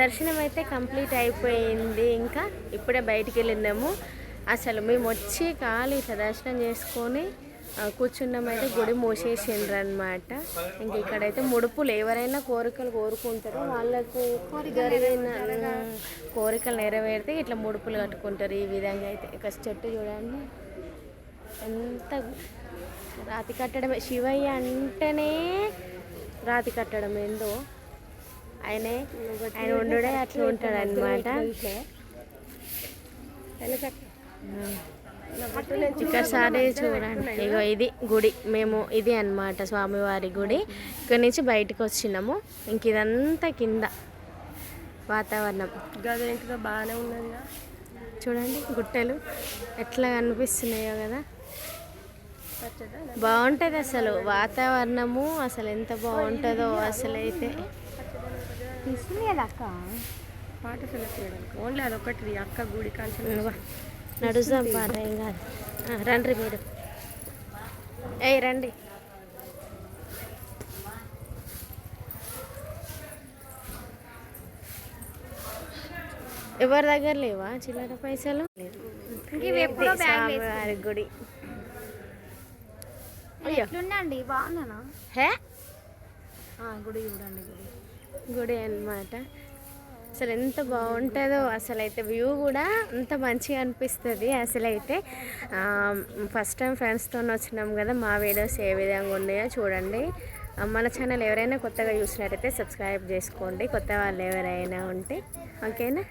దర్శనం అయితే కంప్లీట్ అయిపోయింది. ఇంకా ఇప్పుడే బయటికి వెళ్ళినాము అసలు మేము వచ్చి కాలు ఇట్లా దర్శనం చేసుకొని కూర్చున్నామైతే గుడి మూసేసిండ్రు అనమాట ఇంక ఇక్కడైతే ముడుపులు ఎవరైనా కోరికలు కోరుకుంటారో. వాళ్ళకు జరిగిన కోరికలు నెరవేరితే ఇట్లా ముడుపులు కట్టుకుంటారు. ఈ విధంగా అయితే. ఇక చెట్టు చూడండి. ఎంత రాతి కట్టడమే. శివయ్య అంటేనే రాతి కట్టడం ఏందో. ఆయనే ఆయన ఉండడే అట్లా ఉంటాడు అనమాట ఒకసారి చూడండి. ఇగో ఇది గుడి. మేము ఇది అన్నమాట స్వామివారి గుడి. ఇక్కడ నుంచి బయటకు వచ్చినాము. ఇంక ఇదంతా కింద వాతావరణం. బాగానే ఉన్నది చూడండి గుట్టలు ఎట్లా కనిపిస్తున్నాయో కదా. బాగుంటుంది అసలు. వాతావరణము అసలు ఎంత బాగుంటుందో అసలు అయితే అక్క పాట సెలెక్ట్ చేయడానికి. ఓన్లీ అదొకటి అక్క గుడి కాంచెం నడుస్తాం పాట ఏం కాదు. రండి మీరు. ఏయ్ రండి. ఎవరి దగ్గర లేవా? చిల్లర పైసలు? గుడి? ఎట్లుందండి? బాగున్నానా? హే? గుడి చూడండి గుడి. గుడి అన్నమాట. అసలు ఎంత బాగుంటుందో అసలు అయితే వ్యూ కూడా అంత మంచిగా అనిపిస్తుంది. అసలు అయితే ఫస్ట్ టైం ఫ్రెండ్స్తో వచ్చినాం కదా మా వీడియోస్ ఏ విధంగా ఉన్నాయో చూడండి. మన ఛానల్ ఎవరైనా కొత్తగా చూసినట్టయితే సబ్స్క్రైబ్ చేసుకోండి. కొత్త వాళ్ళు ఎవరైనా ఉంటే ఓకేనా?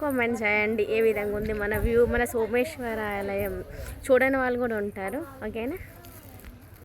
కామెంట్ చేయండి. ఏ విధంగా ఉంది మన వ్యూ మన సోమేశ్వర ఆలయం. చూడని వాళ్ళు కూడా ఉంటారు ఓకేనా?